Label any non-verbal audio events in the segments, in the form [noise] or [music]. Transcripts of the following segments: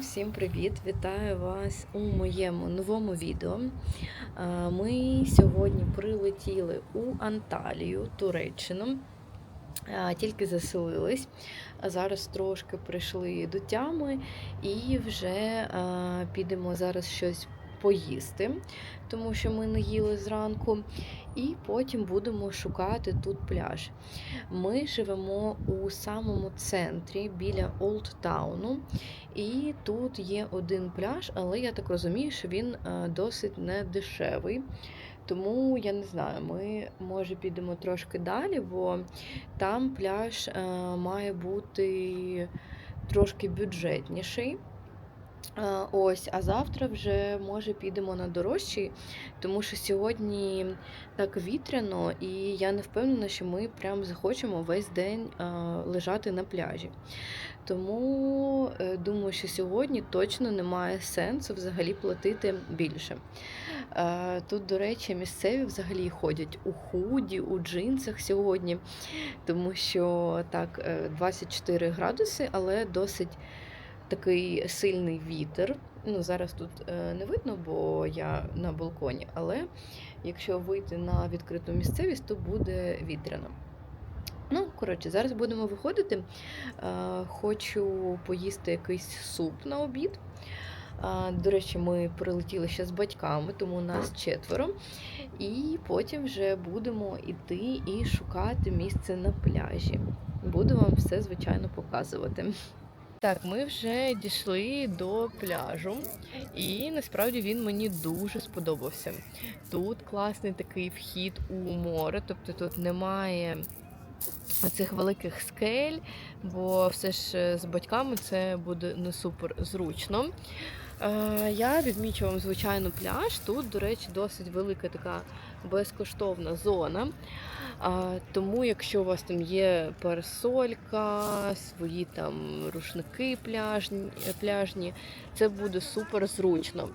Всім привіт! Вітаю вас у моєму новому відео. Ми сьогодні прилетіли у Анталію, Туреччину. Тільки заселились. Зараз трошки прийшли до тями і вже підемо зараз щось поїсти, тому що ми не їли зранку. І потім будемо шукати тут пляж. Ми живемо у самому центрі біля Олдтауну. І тут є один пляж, але я так розумію, що він е, досить недешевий. Тому я не знаю, ми може підемо трошки далі, бо там пляж е, має бути трошки бюджетніший. Е, Ось, а завтра вже може підемо на дорожчий, тому що сьогодні так вітряно, і я не впевнена, що ми прям захочемо весь день е, лежати на пляжі. Тому е, думаю, що сьогодні точно немає сенсу взагалі платити більше. Тут, до речі, місцеві взагалі ходять у худі, у джинсах сьогодні, тому що так, е, 24 градуси, але досить такий сильний вітер. Ну, зараз тут е, не видно, бо я на балконі, але якщо вийти на відкриту місцевість, то буде вітряно. Ну, коротше, зараз будемо виходити. Е, Хочу поїсти якийсь суп на обід. Е, До речі, ми прилетіли ще з батьками, тому нас четверо. І потім вже будемо йти і шукати місце на пляжі. Буду вам все, звичайно, показувати. Так, ми вже дійшли до пляжу, і насправді він мені дуже сподобався. Тут класний такий вхід у море, тобто тут немає цих великих скель, бо все ж е, з батьками це буде не супер зручно. Е, Я відмічу вам звичайно пляж. Тут, до речі, досить велика така безкоштовна зона. Тому, якщо у вас там є парасолька, свої там рушники пляжні, пляжні це буде супер зручно.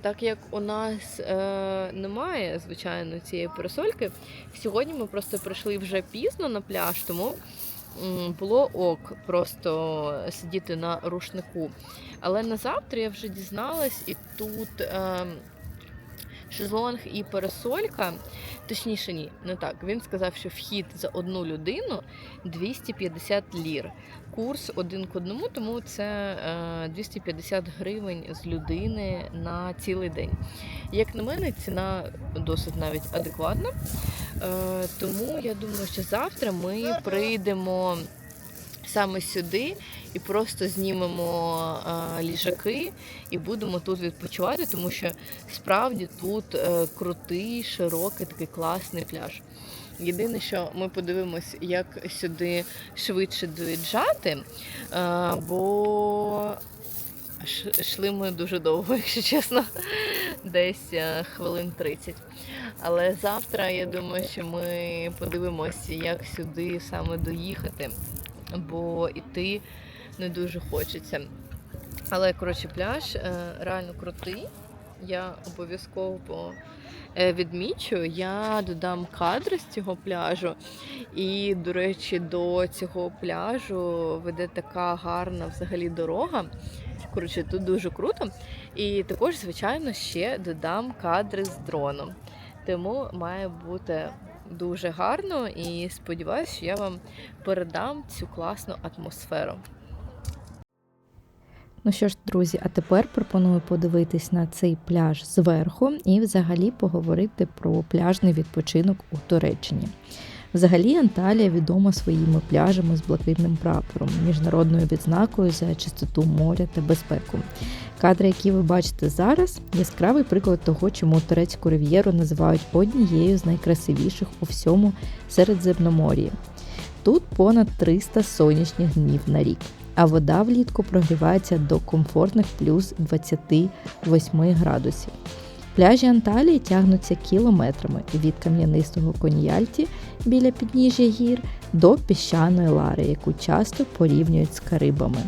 Так як у нас е, немає, звичайно, цієї парасольки, сьогодні ми просто прийшли вже пізно на пляж, тому було ок просто сидіти на рушнику. Але на завтра я вже дізналась, і тут. Е, шезлонг і парасолька, точніше, ні, не так. Він сказав, що вхід за одну людину 250 лір. Курс один к одному, тому це е, 250 гривень з людини на цілий день. Як на мене, ціна досить навіть адекватна. Е, тому я думаю, що завтра ми прийдемо саме сюди і просто знімемо а, ліжаки і будемо тут відпочивати, тому що справді тут е, крутий, широкий, такий класний пляж. Єдине, що ми подивимось, як сюди швидше доїжджати, е, бо йшли ми дуже довго, [laughs] якщо чесно, десь е, хвилин 30. Але завтра я думаю, що ми подивимося, як сюди саме доїхати, бо іти не дуже хочеться. Але, коротше, пляж е, реально крутий. Я обов'язково е, відмічу. Я додам кадри з цього пляжу. І, до речі, до цього пляжу веде така гарна взагалі дорога. Коротше, тут дуже круто. І також, звичайно, ще додам кадри з дроном. Тому має бути дуже гарно і сподіваюся, що я вам передам цю класну атмосферу. Ну що ж, друзі, а тепер пропоную подивитись на цей пляж зверху і взагалі поговорити про пляжний відпочинок у Туреччині. Взагалі, Анталія відома своїми пляжами з блакитним прапором, міжнародною відзнакою за чистоту моря та безпеку. Кадри, які ви бачите зараз, яскравий приклад того, чому турецьку рив'єру називають однією з найкрасивіших у всьому Середземномор'ї. Тут понад 300 сонячних днів на рік, а вода влітку прогрівається до комфортних плюс 28 градусів. Пляжі Анталії тягнуться кілометрами від кам'янистого коньяльті біля підніжжя гір до піщаної лари, яку часто порівнюють з Карибами.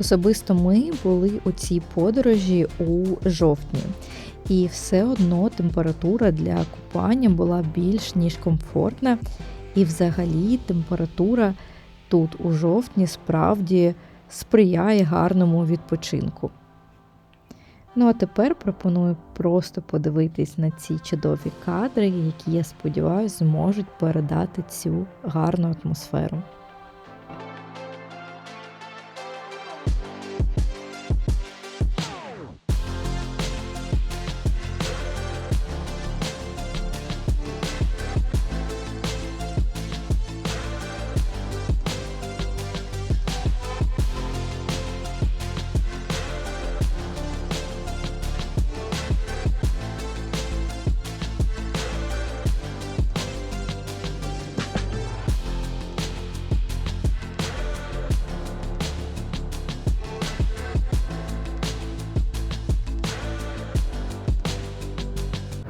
Особисто ми були у цій подорожі у жовтні, і все одно температура для купання була більш ніж комфортна, і взагалі температура тут у жовтні справді сприяє гарному відпочинку. Ну а тепер пропоную просто подивитись на ці чудові кадри, які, я сподіваюся, зможуть передати цю гарну атмосферу.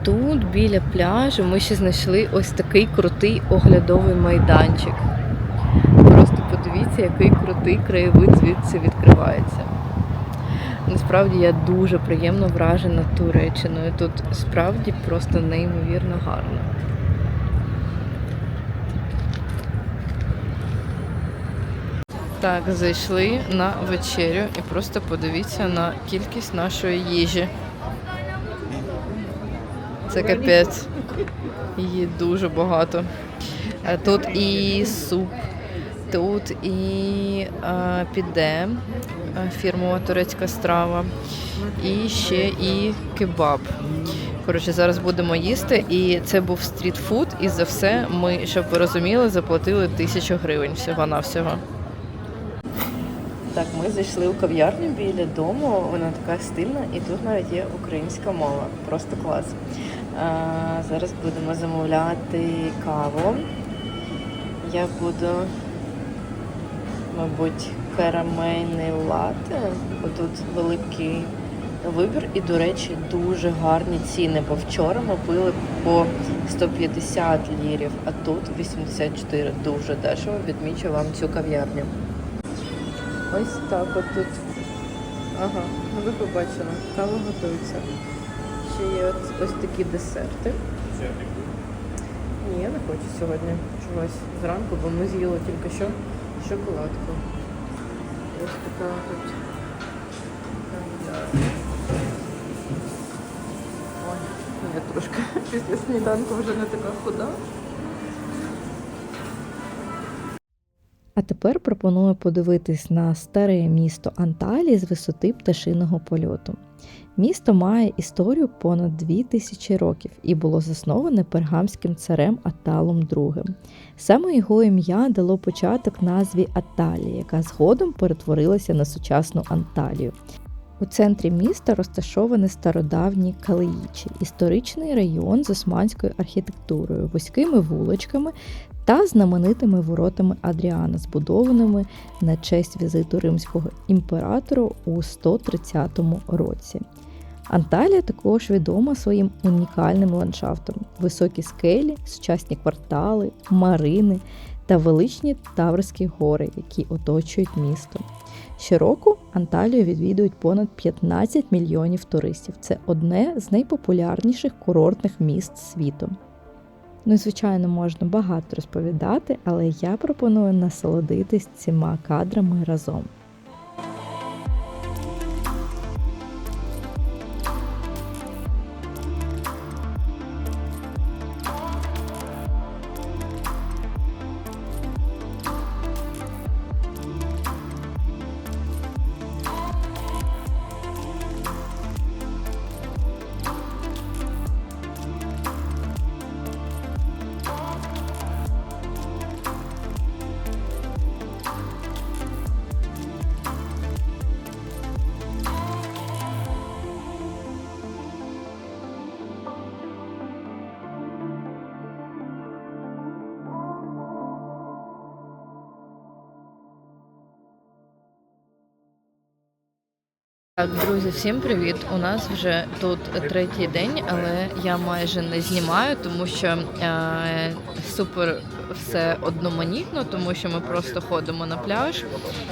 Тут біля пляжу ми ще знайшли ось такий крутий оглядовий майданчик. Просто подивіться, який крутий краєвид звідси відкривається. Насправді я дуже приємно вражена Туреччиною. Тут справді просто неймовірно гарно. Так, зайшли на вечерю і просто подивіться на кількість нашої їжі. Це капець. Її дуже багато. Е, Тут і суп, тут і е, піде е, фірмова турецька страва, і ще і кебаб. Коротше, зараз будемо їсти, і це був стрітфуд, і за все ми, щоб ви розуміли, заплатили тисячу гривень всього-навсього. Так, ми зайшли у кав'ярню біля дому, вона така стильна, і тут навіть є українська мова. Просто клас. Зараз будемо замовляти каву. Я буду, мабуть, карамельний лати. Отут великий вибір. І, до речі, дуже гарні ціни. Бо вчора ми пили по 150 лірів, а тут 84. Дуже дешево. Відмічу вам цю кав'ярню. Ось так от тут. Ага, ну ви побачили, кава готується. Ще є ось, такі десерти. Ні, я не хочу сьогодні чогось зранку, бо ми з'їли тільки що шоколадку. Ось така от. Ой, я трошки [laughs] після сніданку вже не така худа. Тепер пропоную подивитись на старе місто Анталії з висоти пташиного польоту. Місто має історію понад 2000 років і було засноване пергамським царем Аталом II. Саме його ім'я дало початок назві Аталія, яка згодом перетворилася на сучасну Анталію. У центрі міста розташовані стародавні Калеїчі, історичний район з османською архітектурою, вузькими вуличками та знаменитими воротами Адріана, збудованими на честь візиту римського імператора у 130 році. Анталія також відома своїм унікальним ландшафтом: високі скелі, сучасні квартали, марини та величні Таврські гори, які оточують місто. Щороку Анталію відвідують понад 15 мільйонів туристів. Це одне з найпопулярніших курортних міст світу. Ну звичайно, можна багато розповідати, але я пропоную насолодитись цими кадрами разом. Так, друзі, всім привіт! У нас вже тут третій день, але я майже не знімаю, тому що е, супер все одноманітно, тому що ми просто ходимо на пляж.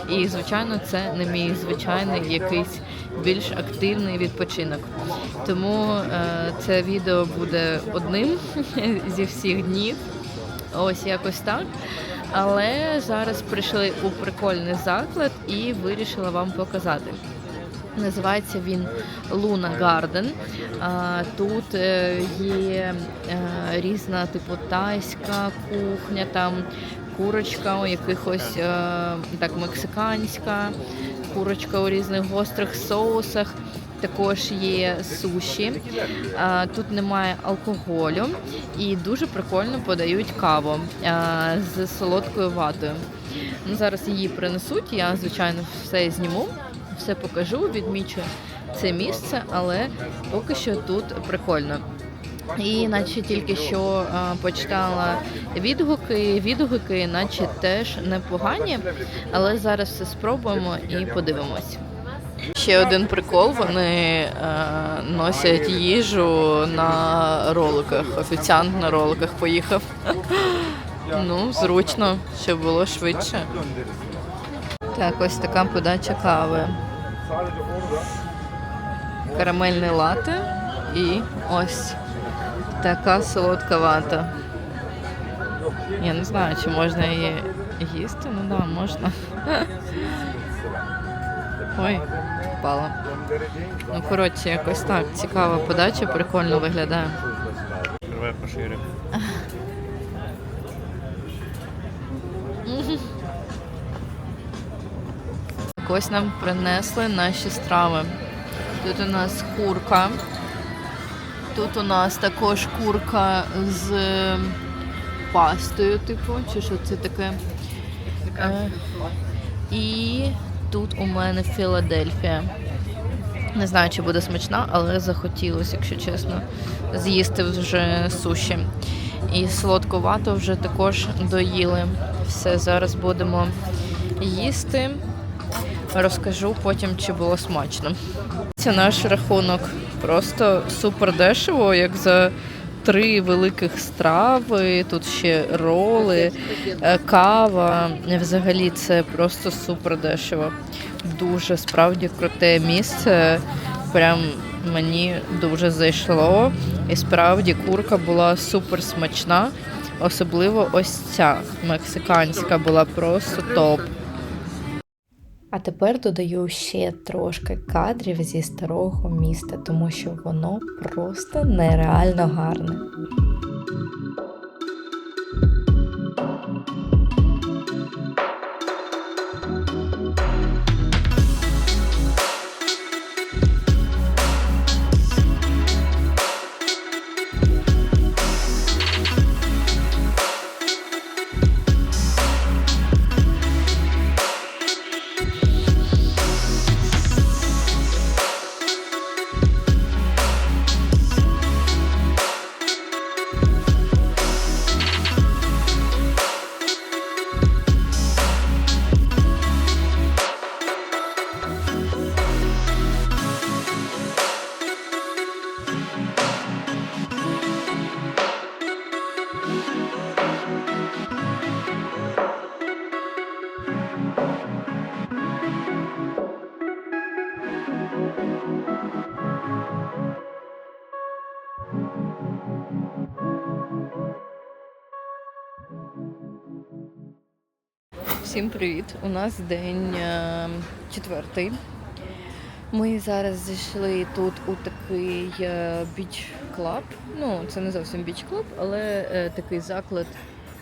І, звичайно, це не мій звичайний якийсь більш активний відпочинок. Тому е, це відео буде одним [laughs] зі всіх днів. Ось якось так. Але зараз прийшли у прикольний заклад і вирішила вам показати. Називається він Луна Гарден. Тут е, є е, різна типу тайська кухня, там курочка у якихось е, так мексиканська, курочка у різних гострих соусах. Також є суші. Тут немає алкоголю і дуже прикольно подають каву з солодкою ватою. Ну, зараз її принесуть. Я звичайно все зніму, все покажу, відмічу це місце, але поки що тут прикольно. І наче тільки що а, почитала відгуки, відгуки, наче теж непогані, але зараз все спробуємо і подивимось. Ще один прикол: вони е, носять їжу на роликах. Офіціант на роликах поїхав. [laughs] Ну, зручно, щоб було швидше. Так, ось така подача кави. Карамельне лате і ось така солодка вата. Я не знаю, чи можна її їсти. Ну да, можна. Ой, впала. Ну, коротше, якось так. Цікава подача, прикольно виглядає. Ось нам принесли наші страви. Тут у нас курка. Тут у нас також курка з пастою, типу, чи що це таке. Е, і тут у мене Філадельфія. Не знаю, чи буде смачна, але захотілося, якщо чесно, з'їсти вже суші. І солодковато вже також доїли. Все, зараз будемо їсти. Розкажу потім, чи було смачно. Це наш рахунок. Просто супер дешево, як за три великих страви. Тут ще роли, е, кава. Взагалі це просто супер дешево. Дуже справді круте місце. Прям мені дуже зайшло. І справді курка була супер смачна. Особливо ось ця мексиканська була просто топ. А тепер додаю ще трошки кадрів зі старого міста, тому що воно просто нереально гарне. Всім привіт! У нас день е, четвертий. Ми зараз зайшли тут у такий біч клаб. Ну, це не зовсім біч клаб, але е, такий заклад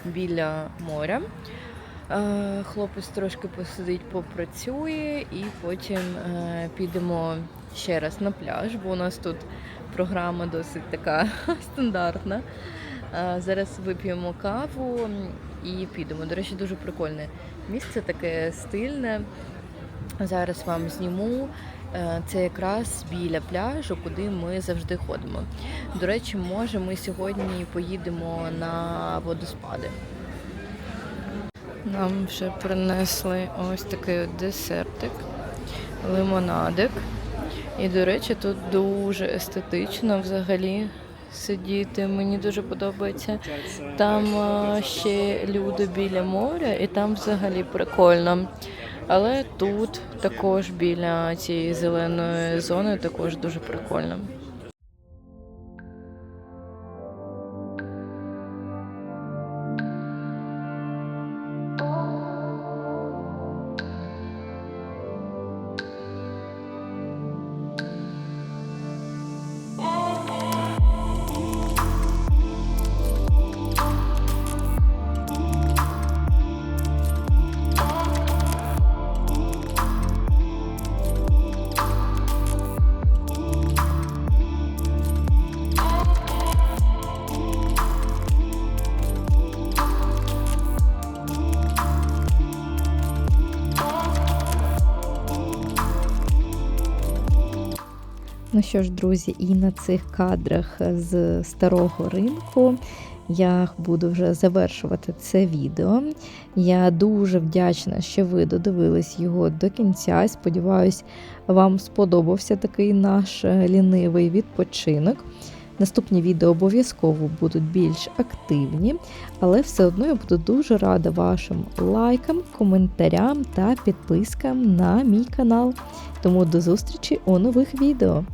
біля моря. Е, Хлопець трошки посидить, попрацює, і потім е, підемо ще раз на пляж, бо у нас тут програма досить така [laughs] стандартна. Е, Зараз вип'ємо каву і підемо. До речі, дуже прикольне місце, таке стильне. Зараз вам зніму. Е, Це якраз біля пляжу, куди ми завжди ходимо. До речі, може, ми сьогодні поїдемо на водоспади. Нам вже принесли ось такий десертик, лимонадик. І, до речі, тут дуже естетично взагалі сидіти. Мені дуже подобається. Там ще люди біля моря, і там взагалі прикольно. Але тут також біля цієї зеленої зони також дуже прикольно. Ну що ж, друзі, і на цих кадрах з старого ринку я буду вже завершувати це відео. Я дуже вдячна, що ви додивились його до кінця. Сподіваюсь, вам сподобався такий наш е, лінивий відпочинок. Наступні відео обов'язково будуть більш активні, але все одно я буду дуже рада вашим лайкам, коментарям та підпискам на мій канал. Тому до зустрічі у нових відео.